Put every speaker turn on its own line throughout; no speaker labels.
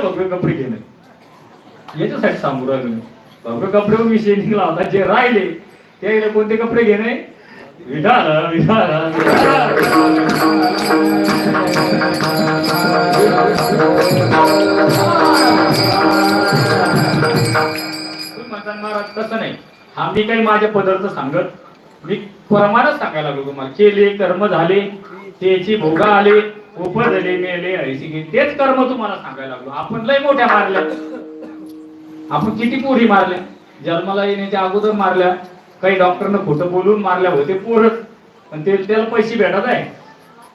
कपडे घेणे याच्यासाठी सांगू राहिलो मी कपडे विषय निघला होता जे राहिले ते कोणते कपडे घेणे विधान विधान महाराज तसं नाही हा मी काही माझ्या पदार्थ सांगत मी प्रमाणच सांगायला लागलो तुम्हाला केले कर्म झाले त्याची भोगा आले उपजले मेले ऐशी गेले तेच कर्म तुम्हाला सांगायला लागलो. आपण लय मोठ्या मारल्या. आपण किती पोरी मारल्या? जन्माला येण्याच्या अगोदर मारल्या. काही डॉक्टरनं खोटं बोलून मारल्या होते पोरच पण ते त्याला पैसे भेटत आहे.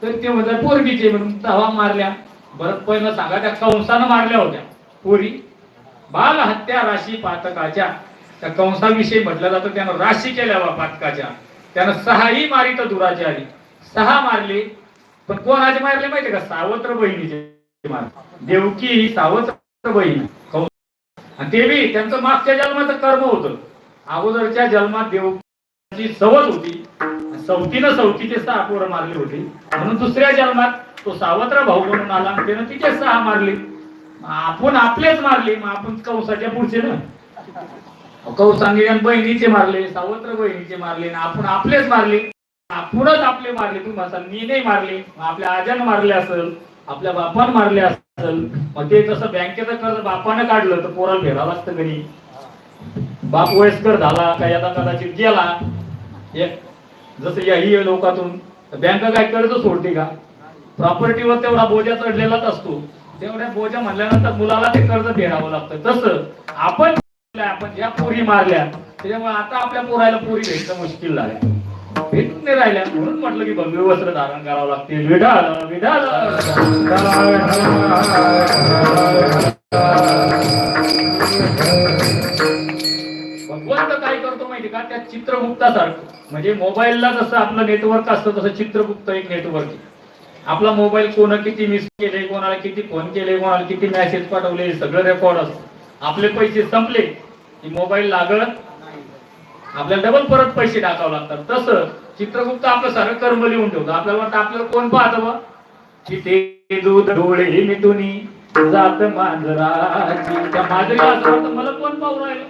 तर ते म्हणतात पोरगीचे म्हणून तवा मारल्या. बरं पहिलं सांगा त्या कंसानं मारल्या होत्या पोरी. बाल हत्या राशी पातकाच्या. त्या कंसाविषयी म्हटलं जातं त्यानं राशी केल्या पातकाच्या. त्यानं सहाही मारी तर दुराची आली सहा मारली पण कोणाचे मारले माहितीये का? सावत्र बहिणीचे देवकी ही सावत्र बहीण. हो. आणि ते बी त्यांचं मागच्या जन्माचं कर्म होतं. अगोदरच्या जन्मात देवची सवत होती. सवतीनं सवतीचे सहा पोरं मारले होते. म्हणून दुसऱ्या जन्मात तो सावत्र भाऊ म्हणून आला आणि त्यानं तिचे सहा मारले. आपण आपलेच मारले. मग आपण कंसाच्या पुढचे ना. कौसांगी बहिणीचे मारले सावत्र बहिणीचे मारले आणि आपण आपलेच मारले. आपणच आपले मारले तुम्ही म्हणसाल मी नाही मारले आपल्या आजन मारले असेल आपल्या बापान मारले असेल मग ते जसं बँकेचं कर्ज बापानं काढलं तर पोराला फेडावं लागतं घरी. बाप वयस्कर झाला का आता कदाचित गेला एक जसं याही लोकातून बँक काय कर्ज सोडते का? प्रॉपर्टीवर तेवढा बोजा चढलेलाच असतो. तेवढ्या बोजा म्हणल्यानंतर मुलाला ते कर्ज फेडावं लागतं. तसं आपण आपण ज्या पोरी मारल्या त्याच्यामुळे आता आपल्या पोरायला पोरी भेटणं मुश्किल झाल्या. भेटून नाही राहिल्या. म्हणून म्हटलं की भव्य वस्त्र धारण करावं लागते. विढाल विढाल भगवंत काय करतो माहिती का? त्या चित्रगुप्तासारखं. म्हणजे मोबाईलला जसं आपलं नेटवर्क असतं तसं चित्रगुप्त एक नेटवर्क आहे. आपला मोबाईल कोण किती मिस केले कोणाला किती फोन केले कोणाला किती मेसेज पाठवले सगळं रेकॉर्ड असतं. आपले पैसे संपले की मोबाईल लागत आपल्याला डबल परत पैसे टाकावं लागतात. तसं चित्रगुप्त आपलं सारं कर्म लिहून ठेवतो. आपल्याला वाटतं आपल्याला कोण पाहत बा? की दूध डोळे मिटुनी जात मांजराची. त्या असं वाटतं मला कोण पाहू राहिलं?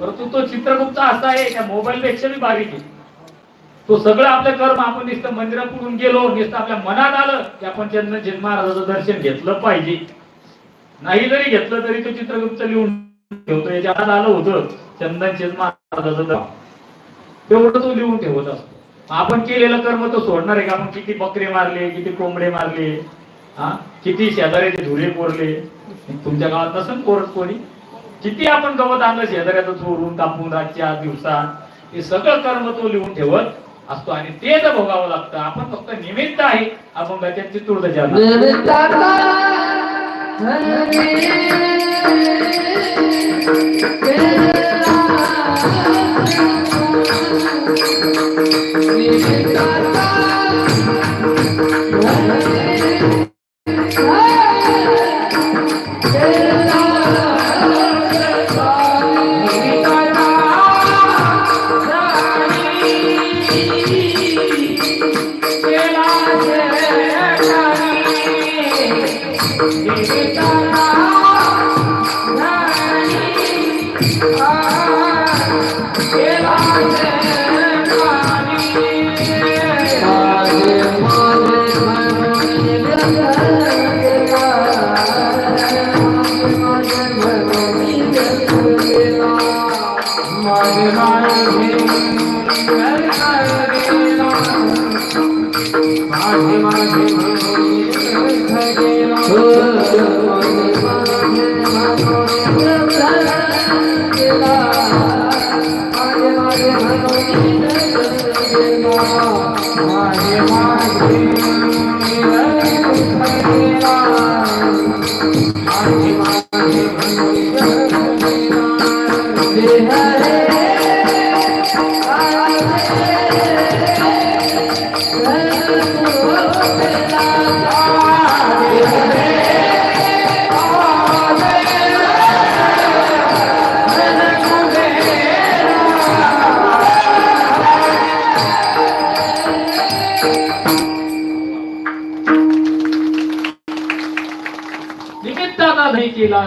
परंतु तो चित्रगुप्त असा आहे त्या मोबाईल पेक्षा बी बारीक आहे. तो सगळं आपलं कर्म आपण नुसतं मंदिरापुढून गेलो नुसतं आपल्या मनात आलं की आपण चंदनचेत महाराजाचं दर्शन घेतलं पाहिजे. नाही जरी घेतलं तरी तो चित्रगुप्त लिहून ठेवतो. याच्या आलं होतं चंदनचेत महाराजाचं तेवढं तो लिहून ठेवत असतो. आपण केलेलं कर्म तो सोडणार आहे का? आपण किती बकरे मारले किती कोंबडे मारले हा? किती शेजाऱ्याचे धुरे कोरले? तुमच्या गावात नसेल कोरत कोणी? किती आपण गवत आणलं शेजाऱ्याचं चोरून कापून रातच्या दिवसात हे सगळं कर्म तो लिहून ठेवत असतो आणि ते तर भोगावं लागतं. आपण फक्त निमित्त आहे. आपण त्याच्या चित्तूरच्या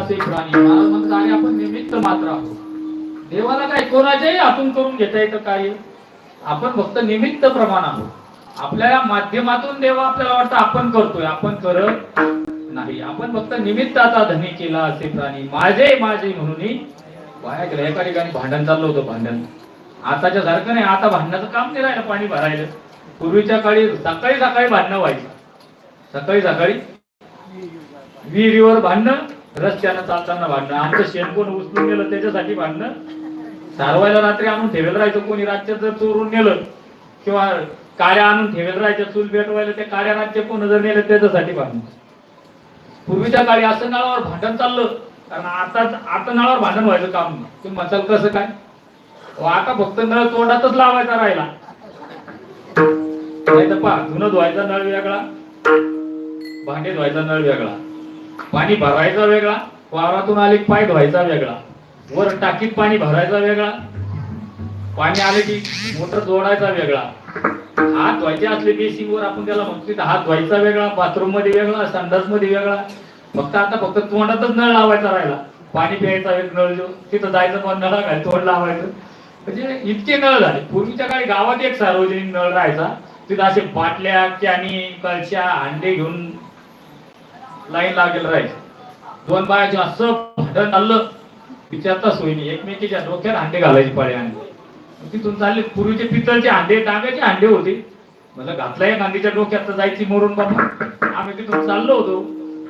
असे प्राणी. महाराज म्हणतात आणि आपण निमित्त मात्र आहोत. देवाला काय कोणाच्याही हातून करून घेता येतं कार्य आपण फक्त निमित्त प्रमाण आहोत. आपल्या माध्यमातून देवा आपल्याला वाटतं आपण करतोय आपण करत नाही. आपण फक्त निमित्ताचा धनी केला असे प्राणी. माझे माझे म्हणूनही वाया गेला. एका ठिकाणी भांडण चाललं होतं भांडण. आताच्या सारखं नाही. आता भांडणाचं काम नाही राहिलं पाणी भरायला पूर्वीच्या काळी सकाळी सकाळी भांडणं व्हायची. सकाळी सकाळी विहिरीवर भांडणं रस्त्यानं चालताना भांडणं आमचं शेण कोण उचलून गेलं त्याच्यासाठी भांडणं? सारवायला रात्री आणून ठेवेल राहायचं कोणी राज्यात जर चोरून नेलं किंवा काड्या आणून ठेवेल राहायच्या चूल पेटवायला त्या काड्या राज्य कोण जर नेलं त्याच्यासाठी भांडणं. पूर्वीच्या काळी असं नळावर भांडण चाललं कारण आता आता नळावर भांडण व्हायचं काम तुम्ही म्हणताल कसं काय? आता फक्त नळ तोंडातच लावायचा राहिला. नाही तर पहा धुणं धुवायचा नळ वेगळा भांडे धुवायचा नळ वेगळा. पाणी भरायचा वेगळा वावरातून आले की पाय धुवायचा वेगळा. वर टाकीत पाणी भरायचा वेगळा पाणी आले की मोटर जोडायचा वेगळा. हात धुवायचे असले बेसिंग वर आपण त्याला म्हणतो तिथं हात धुवायचा वेगळा बाथरूममध्ये वेगळा संडासमध्ये वेगळा. फक्त आता फक्त तोंडातच नळ लावायचा राहिला. पाणी प्यायचा एक नळ जो तिथं जायचं पण नळा घाल तोंड लावायचं. म्हणजे इतके नळ झाले. पूर्वीच्या काळी गावात एक सार्वजनिक नळ राहायचा. तिथं असे बाटल्या कॅनी कळशा अंडे घेऊन लाईन लागेल राहायची दोन बायाचे असं भांडण चाललं विचारता सोयी एकमेकीच्या डोक्यात हांडे घालायची पाळी आणली तिथून चालले पूर्वीचे पितळचे हांडे टाकायचे हांडे होते. मला घातला गांधीच्या डोक्यात तर जायची मोरून बाबा. आम्ही तिथून चाललो होतो.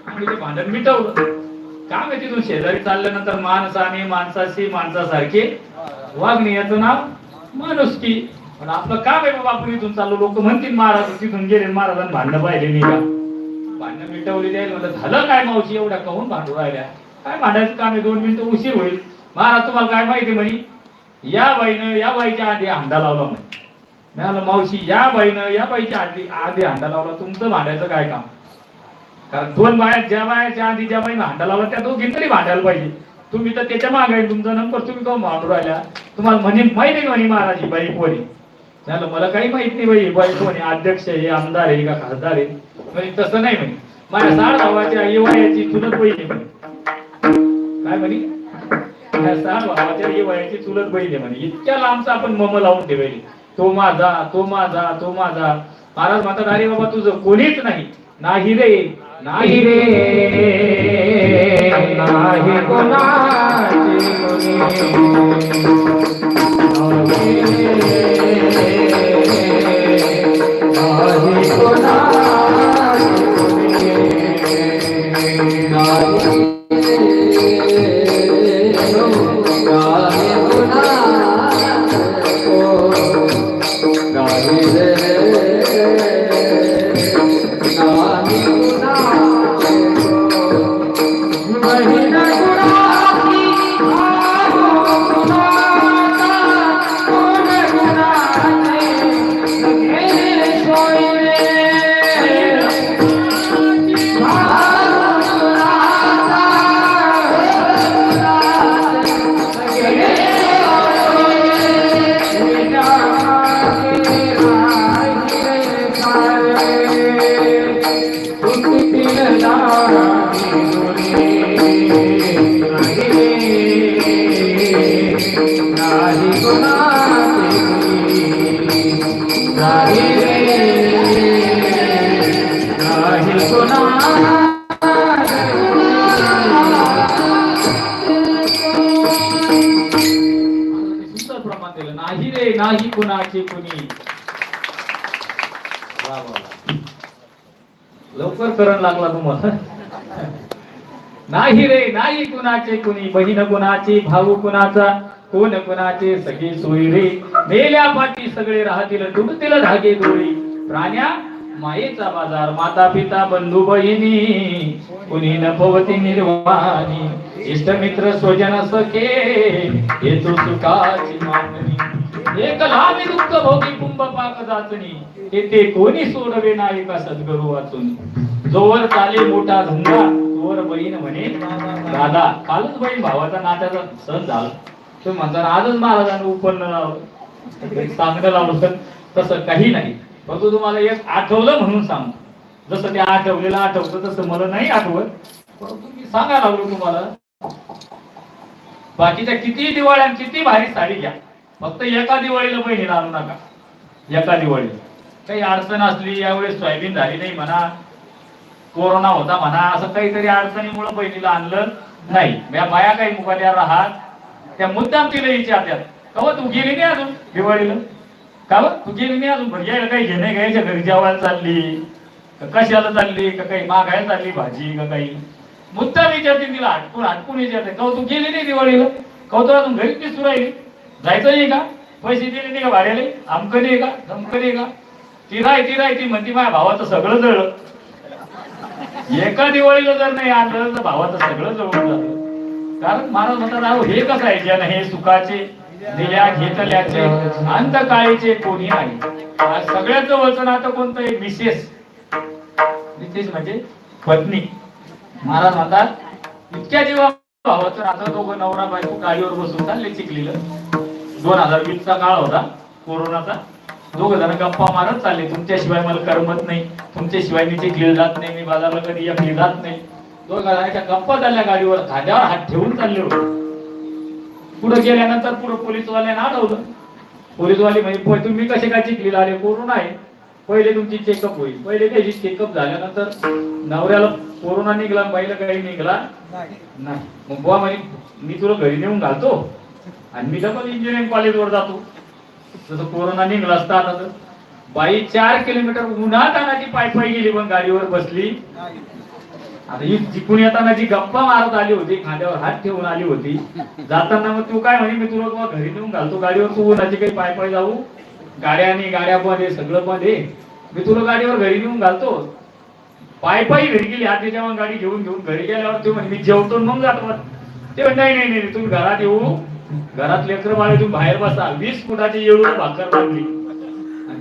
आम्ही ते भांडण मिटवलं. काम आहे तिथून शेजारी चालल्यानंतर माणसाने माणसाशी माणसासारखे? वागणे याचं नाव माणुसकी. पण आपलं काम आहे बाबा आपण इथून चाललो. लोक म्हणतील महाराज तिथून गेले महाराजांना भांडणं पाहिले नाही का? भांडणं मिटवली जाईल म्हणलं झालं काय मावशी एवढ्या कहून भांडू राहिल्या? काय भांडायचं काम आहे? दोन मिनिटं उशीर होईल. महाराज तुम्हाला काय माहिती म्हणे? या बाईनं या बाईच्या आधी हांडा लावला म्हणे. मी मावशी या बाईनं या बाईच्या आधी आधी हांडा लावला. तुमचं भांडायचं काय काम? कारण दोन बाया ज्या बायाच्या आधी ज्या बाईनं हांडा लावला त्या दोघी तरी भांडायला पाहिजे. तुम्ही तर त्याच्यामागे तुमचा नंबर तुम्ही काऊन भांडू राहिल्या? तुम्हाला म्हणे माहिती आहे म्हणे महाराज ही बाई कोणी झालं मला काही माहीत नाही बाई बाई कोणी अध्यक्ष आहे आमदार आहे का खासदार आहे? म्हणजे तसं नाही म्हणे. माझ्या साड भावाच्या येवायाची चुलत बहीण आहे म्हणे. काय म्हणे? माझ्या साड भावाच्या येवायाची चुलत बहीण आहे म्हणे. इतक्या लांबचा आपण मम लावून ठेवली. तो माझा तो माझा तो माझा. महाराज म्हणतात अरे बाबा तुझं कोणीच नाही. नाही रे नाही रे. नाही कोणाचे नाही रे नाही कुणाचे कुणी. करण लागला तुम्हाला? नाही रे नाही कुणाचे कुणी बहीण कुणाची भाऊ कुणाचा कोण कुणाचे सगळे सोयी रे. मेल्या पाठी सगळे राहतील तुटतील धागे डोळी प्राण्या मायेचा बाजार माता पिता बंधू बहिणी कुणी न पवती निर्वाणी. इष्ट मित्र स्वजन सखे येतो सुखाची मागणी. एक लहान दुःख भोगी कुंभ पाक जाचणी ते कोणी सोडवे नाही का सद्गुरु वाचून? जोवर चाले मोठा धंदा तोवर बहीण म्हणे दादा कालच बहीण भावाचा नात्याचा सण झाला. तुम्ही म्हणता आजच महाराजांनी उपन्न लावलं लावलं तर तसं काही नाही. परंतु तुम्हाला एक आठवलं म्हणून सांगतो जसं ते आठवलेलं आठवतं तसं मला नाही आठवत. परंतु मी सांगायला लागलो तुम्हाला. बाकीच्या किती दिवाळ्या किती भारी साडी घ्या. फक्त एका दिवाळीला बहिणीला आणू नका. एका दिवाळीला. काही अडचण असली यावेळेस सोयाबीन झाली नाही म्हणा कोरोना होता म्हणा असं काहीतरी अडचणीमुळे बहिणीला आणलं नाही. बाया काही मुखाद्या राहत त्या मुद्दाम तिला विचारतात का हो, तू गेली नाही अजून दिवाळीला का बरं? तू गेली नाही अजून? बरं यायला काही घेणे घ्यायच्या घरी जेवायला चालली का कशाला चालली का काही मागायला चालली भाजी का काही? मुद्दा विचारते तिला हटकून हटकून विचारते. कव हो, तू गेली नाही दिवाळीला कव तू अजून घरी दिसू राहिली? जायचं नाही का? पैसे दिले नाही का भाड्याला? आमकं नाही का? धमकं नाही का? ती राय ती राय ती म्हणती माझ्या भावाचं सगळं जळलं. एका दिवाळीला जर नाही आणलं तर भावाचं सगळं जवळ झालं कारण महाराज म्हणतात अहो हे कसं आहे? ज्यानं हे सुखाचे दिल्या घेतल्याचे अंत काळीचे कोणी नाही. सगळ्याच वचन आता कोणतं आहे विशेष विशेष म्हणजे पत्नी. महाराज म्हणतात इतक्या जेव्हा भावाचं आता दोघं नवरा बायको गाडीवर बसून चालले चिखलीला. दोन हजार वीसचा काळ होता कोरोनाचा. दोघ जण गप्पा मारत चालले. तुमच्याशिवाय मला करमत नाही. तुमच्याशिवाय मी चिखलीला जात नाही. मी बाजारला कधी एकली जात नाही. दोघ जणांच्या गप्पा चालल्या गाडीवर. खांद्यावर हात ठेवून चालले होते. पुढे गेल्यानंतर पुढे पोलीसवाल्याने अडवलं पोलीसवाले म्हणजे "पोय, तुम्ही कसे काय चिखलीला आले कोरोना आहे. पहिले तुमची चेकअप होईल. पहिले त्याची चेकअप झाल्यानंतर नवऱ्याला कोरोना निघाला बाईला काही निघाला नाही. मग बुवा म्हणे मी तुला घरी नेऊन घालतो आणि मी डबल इंजिनिअरिंग कॉलेजवर जातो. जसं कोरोना निघला असता आता तर. बाई चार किलोमीटर उन्हात आणाची पाय गेली पण गाडीवर बसली. आता ही जिकून येताना जी गप्पा मारत आली होती खांद्यावर हात ठेवून आली होती. जाताना मग तू काय म्हणे मी तुला बुवा घरी नेऊन घालतो गाडीवर तू उन्हाची काही पाय पाय जाऊ. गाड्याने गाड्या बंद आहे सगळं मध्ये आहे. मी तुला गाडीवर घरी नेऊन घालतो. पाय पायी घरी गेली हात जेव्हा गाडी घेऊन घेऊन घरी गेल्यावर तू म्हणे मी जेवतो मग जातो. ते नाही नाही नाही तुम्ही घरात येऊ. घरात लेकर बाळे बाहेर बसा वीस फुटाची येळून भाकर बांधली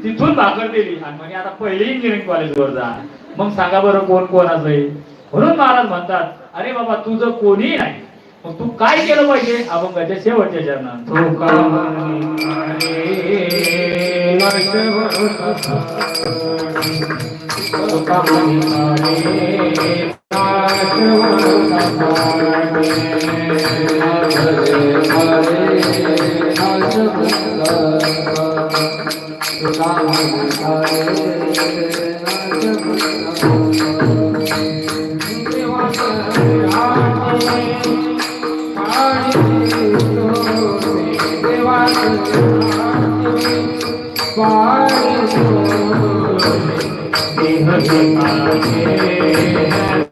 तिथून भाकर दिली आणि म्हणे आता पहिले इंजिनिअरिंग कॉलेजवर जा मग सांगा बरं कोण कोणाचं आहे म्हणून महाराज म्हणतात अरे बाबा तुझं कोणी नाही मग तू काय केलं पाहिजे अभंगाच्या शेवटच्या चरणात
तुका म्हणे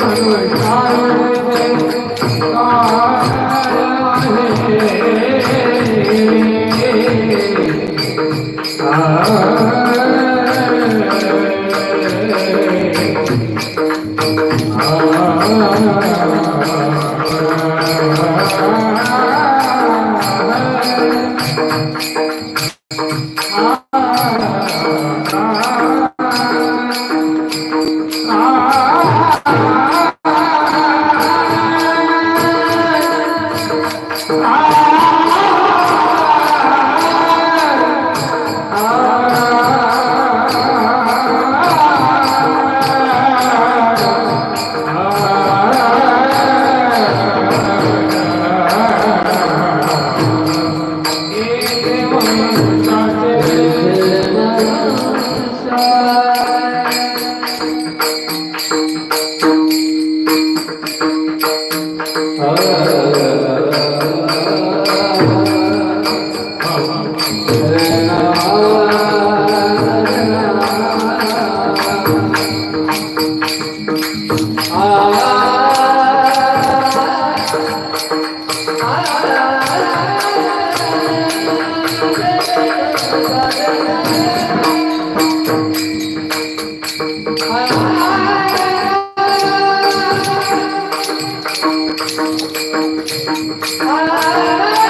Thank you.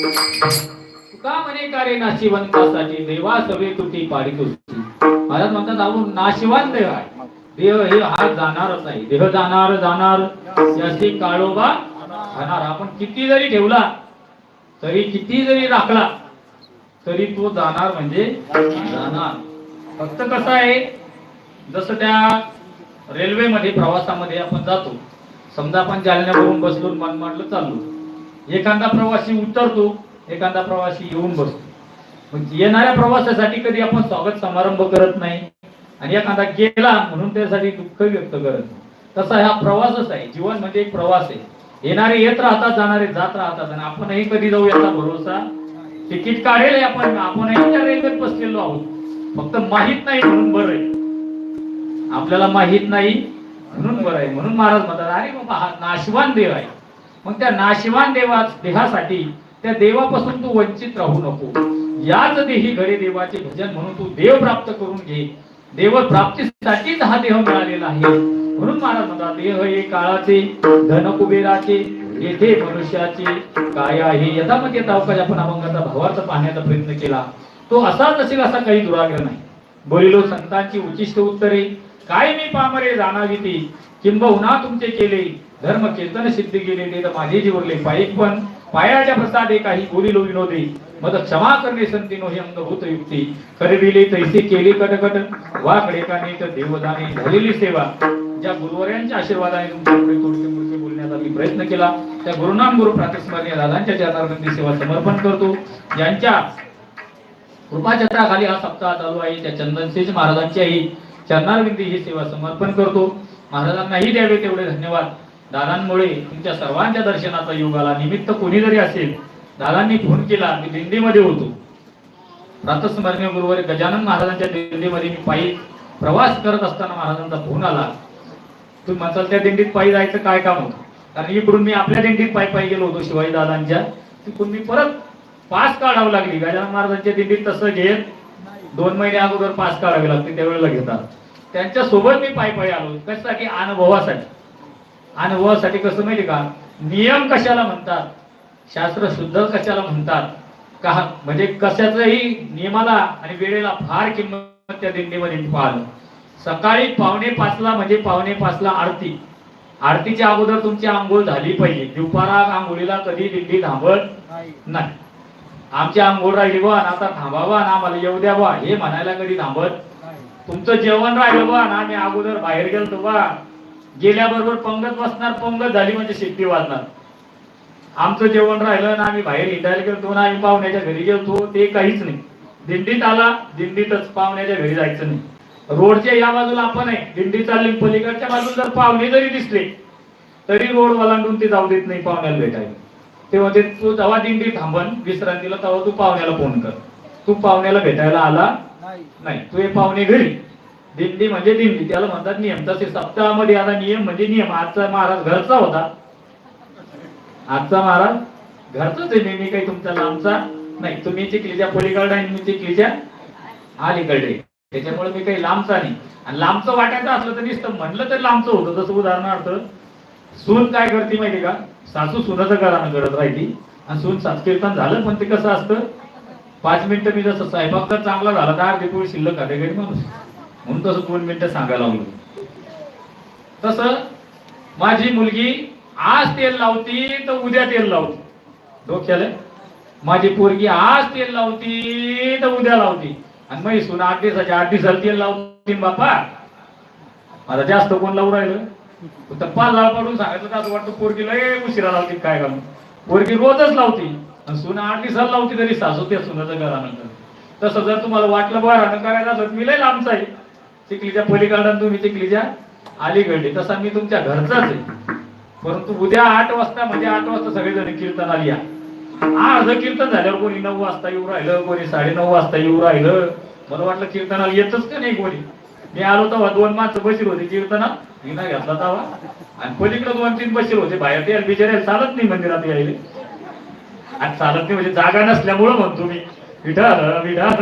तुका म्हणे कार्य नाशिवंतासाठी देवा सवे तुटी पाडी तुझी. महाराज म्हणतात आपण नाशिवंत देव आहे. देह हे हा जाणारच नाही. देह जाणार जाणार. याची काळोबा जाणार. आपण किती जरी ठेवला तरी किती जरी राखला तरी तो जाणार म्हणजे जाणार. फक्त कसं आहे? जसं त्या रेल्वेमध्ये प्रवासामध्ये आपण जातो. समजा आपण जालन्यावरून बसलो मनमाडलं चाललो. एखादा प्रवासी उतरतो एखादा प्रवासी येऊन बसतो. मग येणाऱ्या प्रवासासाठी कधी आपण स्वागत समारंभ करत नाही आणि एखादा गेला म्हणून त्यासाठी दुःख व्यक्त करत नाही. तसा हा प्रवासच आहे. जीवन म्हणजे एक प्रवास आहे. येणारे येत राहतात जाणारे जात राहतात आणि आपणही कधी जाऊ याचा भरोसा? तिकीट काढेल आपण आपणही त्या रेल्वेत बसलेलो आहोत. फक्त माहीत नाही म्हणून बरं आहे. आपल्याला माहीत नाही. म्हणून बरं आहे. म्हणून महाराज म्हणतात अरे बाबा हा नाशवान देव आहे. मग त्या नाशिवान देवा देहासाठी त्या देवापासून तू वंचित राहू नको. याच देही घरे देवाचे भजन म्हणून तू देव प्राप्त करून घे. देव प्राप्तीसाठीच हा देह मिळालेला आहे. म्हणून महाराज म्हणतात देह हे काळाचे धन कुबेराचे येथे मनुष्याचे काय आहे? यथामत येता अवकाश आपण अभंगाचा भावार्थ पाहण्याचा प्रयत्न केला. तो असाच असेल असा काही दुराग्रह नाही. बोलिलो संतांची उचिष्ट उत्तरे काय मी पामरे जाणाविती किंबहुना तुमचे केले. धर्म कीर्तन सिद्ध केले ते तर माझे जीवरले पायिक पण. पायाच्या प्रसादे काही बोलिलो विनोदे मद क्षमा करणे संतीनो हे अंगभूत युक्ती. करविले तैसे केले कटकट. वाकडे का नीट देवदाने झालेली सेवा. ज्या गुरुवर्यांच्या आशीर्वादाने तुमच्याकडे तोडके मुडके बोलण्याचा मी प्रयत्न केला. त्या गुरुनाम गुरु प्रातस्मरणीय दादांच्या चरणारविंदी सेवा समर्पण करतो. ज्यांच्या कृपाचक्राखाली हा सप्ताह चालू आहे. त्या चंदनसेज महाराजांच्याही चरणारविंदी ही सेवा समर्पण करतो. महाराजांनाही द्यावे तेवढे धन्यवाद. दादांमुळे तुमच्या सर्वांच्या दर्शनाचा योग आला निमित्त कोणी जरी असेल दादांनी फोन केला मी दिंडीमध्ये होतो. प्रातस्मरणीय गुरुवारी गजानन महाराजांच्या दिंडीमध्ये मी पायी प्रवास करत असताना महाराजांचा फोन आला. तुम्ही म्हणसाल त्या दिंडीत पायी जायचं काय काम होतं? कारण इकडून मी आपल्या दिंडीत पायी पायी गेलो होतो शिवाजी दादांच्या. तिकडून मी परत पास काढावं लागली. गजानन महाराजांच्या दिंडीत तसं घेत दोन महिने अगोदर पास काढावे लागते त्यावेळेला घेतात त्यांच्यासोबत मी पायी पायी आलो. कशासाठी? अनुभवासाठी. अनुभवासाठी कसं माहिती का? नियम कशाला म्हणतात? शास्त्र शुद्ध कशाला म्हणतात? का? म्हणजे कशाचंही नियमाला आणि वेळेला फार किंमत त्या दिंडीमध्ये पाहिलं सकाळी पावणे पाचला म्हणजे पावणे पाचला आरती. आरतीच्या अगोदर तुमची आंघोळ झाली पाहिजे. दुपारा आंघोळीला कधी दिंडी थांबत नाही. आमची आंघोळ राहिली बा आता थांबावा ना आम्हाला येऊ द्या बा हे म्हणायला कधी थांबत? तुमचं जेवण राहिलं बा ना आम्ही अगोदर बाहेर गेलतो बा गेल्याबरोबर पंगत बसणार पंगत झाली म्हणजे शेती वाजणार. आमचं जेवण राहिलं ना आम्ही बाहेर हिंडायला गेलो ना आम्ही पाहुण्याच्या घरी गेलो ते काहीच नाही. दिंडीत आला दिंडीतच पाहुण्याच्या घरी जायचं नाही. रोडच्या या बाजूला आपण आहे. दिंडी चालली पलीकडच्या बाजूला जर पाहुणे जरी दिसले तरी रोड वलांडून ते जाऊ देत नाही पाहुण्याला भेटायला. तेव्हा ते तू जेव्हा दिंडी थांबन विश्रांतीला तेव्हा तू पाहुण्याला फोन कर. तू पाहुण्याला भेटायला आला नाही. तू हे पाहुणे घरी. दिंडी म्हणजे दिंडी. त्याला म्हणतात नियम. तसे सप्ताहामध्ये आता नियम म्हणजे नियम. आजचा महाराज घरचा होता. आजचा महाराज घरचाच आहे नेहमी काही तुमचा लांबचा. नाही तुम्ही चिखलीच्या पलीकडे आणि मी चिखलीच्या अलीकडे त्याच्यामुळे मी काही लांबचा नाही. आणि लांबचं वाटायचं असलं तर नुसतं म्हणलं तर लांबचं होतं. जसं उदाहरणार्थ सून काय करते माहिती का? सासू सुनाचं घरानं करत राहिली. आणि सून संकीर्तन झालं पण ते कसं असतं? पाच मिनिटं मी जसं स्वयंपाक तर चांगला झाला तर अर्धी पोळी शिल्लक खाते घरी माणूस. म्हणून तसं दोन मिनिटं सांगायला लागलो तसं माझी मुलगी आज तेल लावती तर उद्या तेल लावती. डोक्याला? माझी पोरगी आज तेल लावती तर उद्या लावती. आणि मग सुना आठ दिवसाच्या आठ दिवसाला तेल लावती बापा आता जास्त कोण लावून राहिलं? फक्त पाच लाल पडून सांगायचं तर असं वाटतं पोरगी लय उशिरा लावते काय घालून पोरगी रोजच लावती. आणि सुना आठ दिवसाला लावती तरी सासू त्या सुनाचं घरानंतर. तसं जर तुम्हाला वाटलं बरं करायचं असं तर मी लय लांबचा आहे. चिखलीच्या पलीकडून तुम्ही चिखलीच्या अलीकडे. तसा मी तुमच्या घरचाच आहे. परंतु उद्या आठ वाजता म्हणजे आठ वाजता सगळेजण कीर्तनाला या. अर्ध कीर्तन झाल्यावर कोणी नऊ वाजता येऊ राहिलं कोणी साडे नऊ वाजता येऊ राहिलं. मला वाटलं कीर्तनाला येतच का नाही कोणी? मी आलो तेव्हा दोन माणसं बशीर होते कीर्तना मी घेतला तेव्हा. आणि पलीकडे दोन तीन बशीर होते. बाहेर ते बिचारे चालत नाही मंदिरात यायले. आणि चालत नाही म्हणजे जागा नसल्यामुळं म्हणतो मी. विठाल विठाल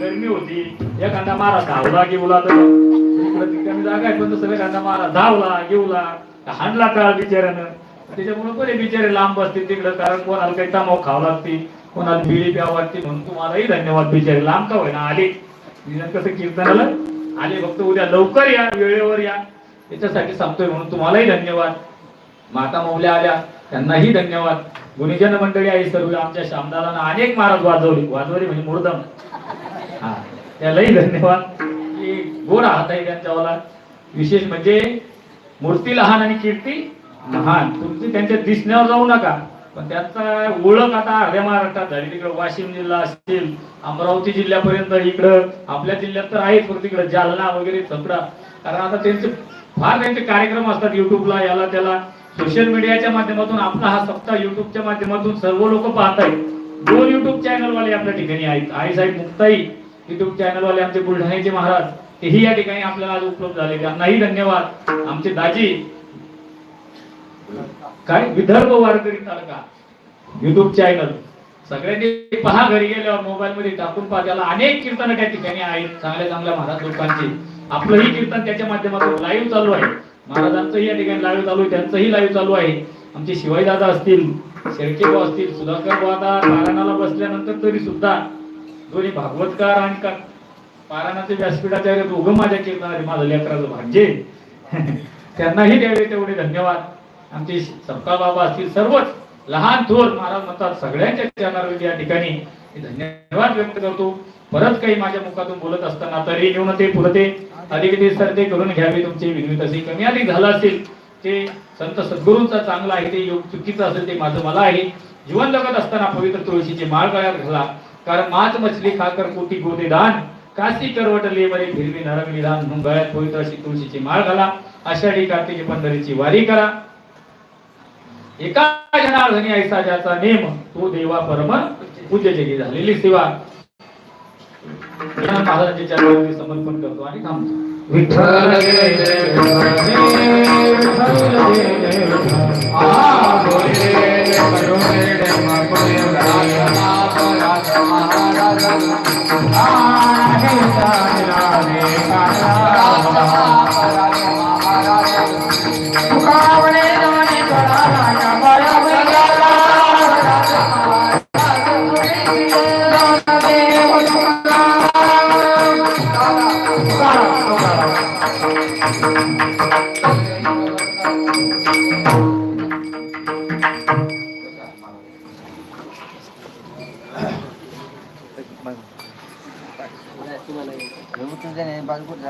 गर्मी होती. एखादा मारा धावला गेवला तर. तिकडे जागा आहे पण तो एखादा मारा धावला गेवला. हाणला टाळ बिचाऱ्यानं. त्याच्यामुळे बरे बिचारे लांब असतील तिकडं कारण कोणाला काही तमाव खावं लागते कोणाला बिळी प्या वाटते म्हणून तुम्हालाही धन्यवाद बिचारे लांब का होईना आले. निदान कसं कीर्तनाला? आले फक्त उद्या लवकर या वेळेवर या. याच्यासाठी सांगतोय म्हणून तुम्हालाही धन्यवाद. माता मौल्या आल्या त्यांनाही धन्यवाद. गुणीजन मंडळी आहे सर्व आमच्या श्यामदादांना अनेक महाराज वाजवले. वाजवले म्हणजे मुर्दम. हा त्यालाही धन्यवाद. की गोड हात आहे त्यांच्यावाला. विशेष म्हणजे मूर्ती लहान आणि कीर्ती महान. तुमची त्यांच्या दिसण्यावर जाऊ नका. पण त्यांचा ओळख आता अर्ध्या महाराष्ट्रात झाली. तिकडे वाशिम जिल्हा असतील अमरावती जिल्ह्यापर्यंत इकडं आपल्या जिल्ह्यात तर आहेच पण तिकडे जालना वगैरे सगळा. कारण आता त्यांचे फार त्यांचे कार्यक्रम असतात युट्यूबला याला त्याला. सोशल मीडियाच्या माध्यमातून आपला हा सप्ताह युट्यूबच्या माध्यमातून सर्व लोक पाहत आहेत दोन युट्यूब चॅनलवाले आपल्या ठिकाणी आहेत. आई साहेब मुक्ताई युट्यूब चॅनलवाले आमचे बुलढाण्याचे महाराज. तेही या ठिकाणी आपल्याला आज उपलब्ध झाले त्यांनाही धन्यवाद. आमचे दाजी. काय विदर्भ वारकरी तालुका युट्यूब चॅनल सगळ्यांनी पहा घरी गेल्यावर मोबाईल मध्ये टाकून पहा. त्याला अनेक कीर्तन त्या ठिकाणी आहेत चांगल्या चांगल्या महाराज लोकांचे. आपलंही कीर्तन त्याच्या माध्यमातून लाईव्ह चालू आहे. महाराजांचंही या ठिकाणी लाईव्ह चालू आहे त्यांचंही लाईव्ह चालू आहे. आमचे शिवाजीदादा असतील शेळकेबा असतील सुधाकर बादा आता बसल्यानंतर तरी सुद्धा दोन्ही भागवतकार आणि का पारायणाचे व्यासपीठाचार्य दोघं माझ्या कीर्तनाचे माझं लेकराचं भाग्य त्यांनाही द्यावे तेवढे धन्यवाद. आमचे सबका बाबा असतील सर्वच लहान थोर महाराज म्हणतात सगळ्यांच्या चॅनल या ठिकाणी. मी धन्यवाद व्यक्त करतो. परत काही माझ्या मुखातून बोलत असताना तरी येऊन ते पुरते अधिक ते सर ते करून घ्यावे तुमचे विनवी तसे कमी अधिक झालं असेल ते संत सद्गुरूंचा चांगला आहे ते योग चुकीचं असेल ते माझं मला आहे. जीवन जगत असताना पवित्र तुळशीची माळ गळ्यात घाला. कारण माच मछली खाकर कोटी गोदे दान. काशी करवटले बरे फिरवी नरम निदान. म्हणून गळ्यात पवित्र अशी तुळशीची माळ घाला. आषाढी कार्तिकी पंढरीची वारी करा. एका जनार्दनी ऐसा ज्याचा नेम तो देवा परम पूज्य जगी झालेली सेवा महाराजांच्या चरणावरती समर्पण करतो आणि थांबतो
विठ्ठल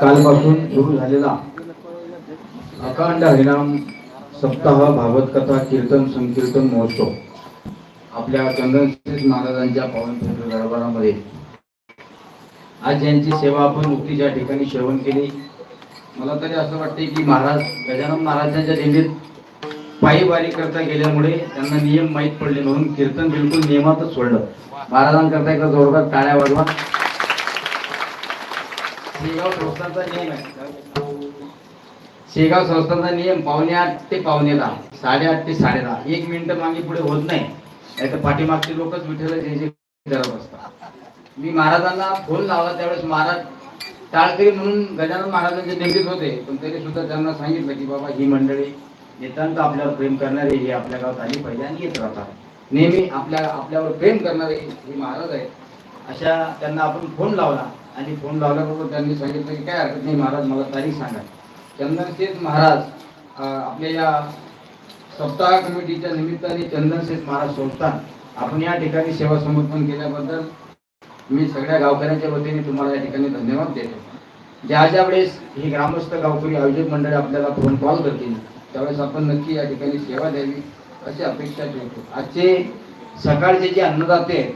कालपासून सुरू झालेला अखंड हरिनाम सप्ताह भागवत कथा कीर्तन संकीर्तन महोत्सव आपल्या चंदनश्री महाराजांच्या पावन दरबारामध्ये. आज यांची सेवा आपण मुक्तीच्या ठिकाणी श्रवण केली मला तरी असं वाटते की महाराज गजानन महाराजांच्या दिंडीत पायी वारी करता गेल्यामुळे त्यांना नियम माहीत पडले म्हणून कीर्तन बिलकुल नियमातच सोडलं. महाराजांकरता एकदा जोरदार टाळ्या वाजवा. शेगाव संस्थांचा नियम आहे. शेगाव संस्थांचा नियम पावणे आठ ते पावणे दहा साडेआठ ते साडे दहा. एक मिनिट मागे पुढे होत नाही. नाही तर पाठीमागचे लोकच विठ्ठल करत असतात. मी महाराजांना फोन लावला त्यावेळेस महाराज टाळकरी म्हणून गजानन महाराजांचे निगडीत होते. पण तरी सुद्धा त्यांना सांगितलं की बाबा ही मंडळी नितांत आपल्यावर प्रेम करणारे हे आपल्या गावात आली पाहिजे आणि येत राहतात. नेहमी आपल्या आपल्यावर प्रेम करणारे हे महाराज आहेत. अशा त्यांना आपण फोन लावला आणि फोन लावल्याबरोबर त्यांनी सांगितलं की काय हरकत नाही महाराज मला तारीख सांगा. चंदनशेठ महाराज आपल्या या सप्ताह कमिटीच्या निमित्ताने चंदनशेठ महाराज संस्थान आपण या ठिकाणी सेवा समर्पण केल्याबद्दल मी सगळ्या गावकऱ्यांच्या वतीने तुम्हाला या ठिकाणी धन्यवाद देतो. ज्या ज्या वेळेस ही ग्रामस्थ गावकरी आयोजक मंडळी आपल्याला फोन कॉल करतील त्यावेळेस आपण नक्की या ठिकाणी सेवा द्यावी अशी अपेक्षा ठेवतो. आजचे सकाळचे जे अन्नदाते आहेत